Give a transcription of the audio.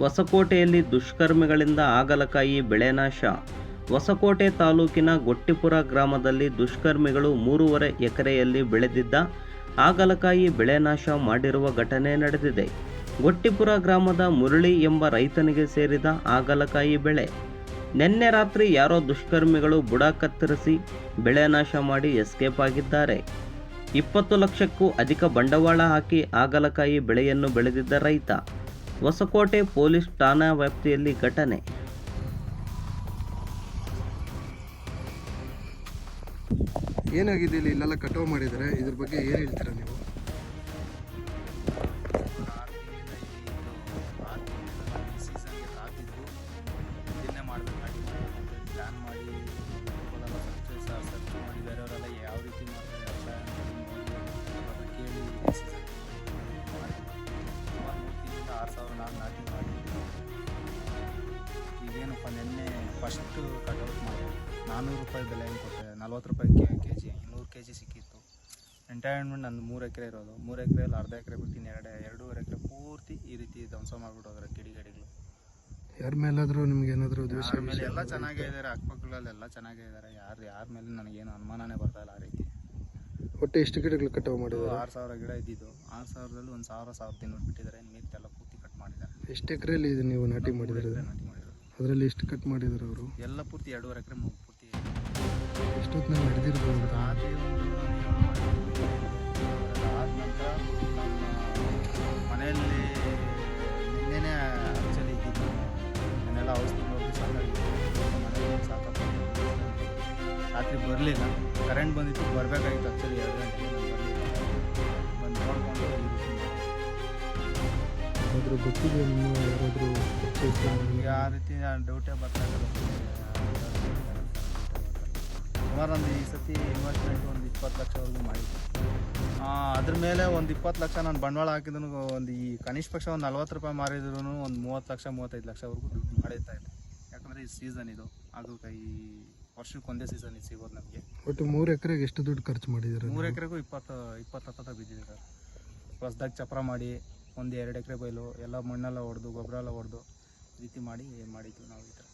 ಹೊಸಕೋಟೆಯಲ್ಲಿ ದುಷ್ಕರ್ಮಿಗಳಿಂದ ಆಗಲಕಾಯಿ ಬೆಳೆ ನಾಶ. ಹೊಸಕೋಟೆ ತಾಲೂಕಿನ ಗೊಟ್ಟಿಪುರ ಗ್ರಾಮದಲ್ಲಿ ದುಷ್ಕರ್ಮಿಗಳು ಮೂರುವರೆ ಎಕರೆಯಲ್ಲಿ ಬೆಳೆದಿದ್ದ ಆಗಲಕಾಯಿ ಬೆಳೆ ನಾಶ ಮಾಡಿರುವ ಘಟನೆ ನಡೆದಿದೆ. ಗೊಟ್ಟಿಪುರ ಗ್ರಾಮದ ಮುರಳಿ ಎಂಬ ರೈತನಿಗೆ ಸೇರಿದ ಆಗಲಕಾಯಿ ಬೆಳೆ. ನಿನ್ನೆ ರಾತ್ರಿ ಯಾರೋ ದುಷ್ಕರ್ಮಿಗಳು ಬುಡ ಕತ್ತರಿಸಿ ಬೆಳೆ ನಾಶ ಮಾಡಿ ಎಸ್ಕೇಪ್ ಆಗಿದ್ದಾರೆ. ಇಪ್ಪತ್ತು ಲಕ್ಷಕ್ಕೂ ಅಧಿಕ ಬಂಡವಾಳ ಹಾಕಿ ಆಗಲಕಾಯಿ ಬೆಳೆಯನ್ನು ಬೆಳೆದಿದ್ದ ರೈತ. ಹೊಸಕೋಟೆ ಪೊಲೀಸ್ ಠಾಣಾ ವ್ಯಾಪ್ತಿಯಲ್ಲಿ ಘಟನೆ. ಏನಾಗಿದೆ ಇಲ್ಲಿ? ಇಲ್ಲೆಲ್ಲ ಕಟಾವು ಮಾಡಿದರೆ ಇದ್ರ ಬಗ್ಗೆ ಏನು ಹೇಳ್ತೀರಾ ನೀವು? ಮಾಡಿ ಆರು ಸಾವಿರ ನಾನು ನಾಟಿ ಮಾಡಿದ್ದೀನಿ ಈಗೇನಪ್ಪ ನಿನ್ನೆ ಫಸ್ಟು ಕಟೌಟ್ ಮಾಡಿದೆ ನಾನ್ನೂರು ರೂಪಾಯಿ ಬೆಲೆ ಏನು ಕೊಟ್ಟೆ? ನಲ್ವತ್ತು ರೂಪಾಯಿ ಕೆ ಕೆ ಜಿ ನೂರು ಕೆ ಜಿ ಸಿಕ್ಕಿತ್ತು ಎಂಟೈನ್ಮೆಂಟ್ ನಂದು ಮೂರು ಎಕರೆ ಇರೋದು. ಮೂರು ಎಕರೆಯಲ್ಲಿ ಅರ್ಧ ಎಕರೆ ಬಿಟ್ಟು ಎರಡು ಎರಡೂವರೆ ಎಕರೆ ಪೂರ್ತಿ ಈ ರೀತಿ ಧ್ವಂಸ ಮಾಡ್ಬಿಟ್ಟು ಕಿಡಿಗಡಿಗಳು. ಗಿಡಿ ಗಡಿಗಳು ಯಾರ ಮೇಲಾದರೂ ನಿಮ್ಗೆ ಏನಾದರೂ ದ್ವೇಷ ಎಲ್ಲ ಚೆನ್ನಾಗೇ ಇದ್ದಾರೆ ಅಕ್ಕಪಕ್ಕಗಳಲ್ಲೆಲ್ಲ ಚೆನ್ನಾಗೇ ಇದ್ದಾರೆ ಯಾರು ಯಾರ ಮೇಲೆ ನನಗೇನು ಅನುಮಾನನೇ ಬರ್ತಾ ಇಲ್ಲ ಆ ರೀತಿ. ಒಟ್ಟು ಎಷ್ಟು ಗಿಡಗಳು ಕಟಾವು ಮಾಡೋದು ಆರು ಸಾವಿರ ಗಿಡ ಇದ್ದಿದ್ದು. ಆರು ಸಾವಿರದಲ್ಲಿ ಒಂದು ಸಾವಿರ ಸಾವಿರದ ಇನ್ನೂರು ಬಿಟ್ಟಿದ್ದಾರೆ ಮಾಡಿದ್ದಾರೆ ಎಷ್ಟು ಎಕರೆಯಲ್ಲಿ ಇದು ನೀವು ನಾಟಿ ಮೂರು ಮಾಡಿದ್ರೆ? ಅದರಲ್ಲಿ ಎಷ್ಟು ಕಟ್ ಮಾಡಿದ್ರು ಅವರು? ಎಲ್ಲ ಪೂರ್ತಿ ಎರಡೂವರೆ ಎಕರೆ ಪೂರ್ತಿ ಎಷ್ಟೊತ್ತು ರಾತ್ರಿ ಒಂದು ಆದ ನಂತರ ಮನೆಯಲ್ಲಿ ನಿನ್ನೆನೇ ಆ್ಯಕ್ಚುಲಿ ಇದ್ದಿದ್ದು ನಾನೆಲ್ಲ ಔಷಧಿ ನೋಡಿ ಸಾಕಾಗಿತ್ತು ಮನೆಯಲ್ಲಿ ರಾತ್ರಿ ಬರಲಿಲ್ಲ. ಕರೆಂಟ್ ಬಂದಿತ್ತು ಬರಬೇಕಾಗಿತ್ತು ಆ್ಯಕ್ಚುಲಿ ಎರಡು ಗಂಟೆಗೆ. ಮಾಡಿದೆ. ಯಾರಾದರೂ ಗೊತ್ತಿದೆ ನಿಮ್ಮ ಯಾರಾದರೂ ಆ ರೀತಿ ಡೌಟೇ ಬರ್ತಾ ಸುಮಾರು ಒಂದು ಈ ಸತಿ ಇನ್ವೆಸ್ಟ್ಮೆಂಟ್ ಒಂದು ಇಪ್ಪತ್ತು ಲಕ್ಷವರೆಗೂ ಮಾಡಿದ್ದೆ. ಅದ್ರ ಮೇಲೆ ಒಂದು ಇಪ್ಪತ್ತು ಲಕ್ಷ ನಾನು ಬಂಡವಾಳ ಹಾಕಿದ್ರು ಒಂದು ಈ ಕನಿಷ್ಠ ಪಕ್ಷ ಒಂದು ನಲ್ವತ್ತು ರೂಪಾಯಿ ಮಾರಿದ್ರು ಒಂದು ಮೂವತ್ತು ಲಕ್ಷ ಮೂವತ್ತೈದು ಲಕ್ಷವರೆಗೂ ದುಡ್ಡು ಮಾಡಿರ್ತಾ ಇದೆ ಯಾಕಂದರೆ ಈ ಸೀಸನ್ ಇದು ಹಾಗಲಕಾಯಿ ವರ್ಷಕ್ಕೆ ಒಂದೇ ಸೀಸನ್ ಇದು ಸಿಗೋದು ನಮಗೆ. ಒಟ್ಟು ಮೂರು ಎಕರೆಗೆ ಎಷ್ಟು ದುಡ್ಡು ಖರ್ಚು ಮಾಡಿದ್ದಾರೆ ಮೂರು ಎಕರೆಗೂ ಇಪ್ಪತ್ತು ಇಪ್ಪತ್ತು ಹತ್ತ ಬಿದ್ದಿದೆ ಸರ್. ಹೊಸ್ದಾಗಿ ಚಪ್ರ ಮಾಡಿ ಒಂದು ಎರಡು ಎಕರೆ ಬಯಲು ಎಲ್ಲ ಮಣ್ಣೆಲ್ಲ ಹೊಡೆದು ಗೊಬ್ಬರ ಎಲ್ಲ ಹೊಡೆದು ರೀತಿ ಮಾಡಿ ಮಾಡಿದ್ವಿ ನಾವು ಈ ಥರ.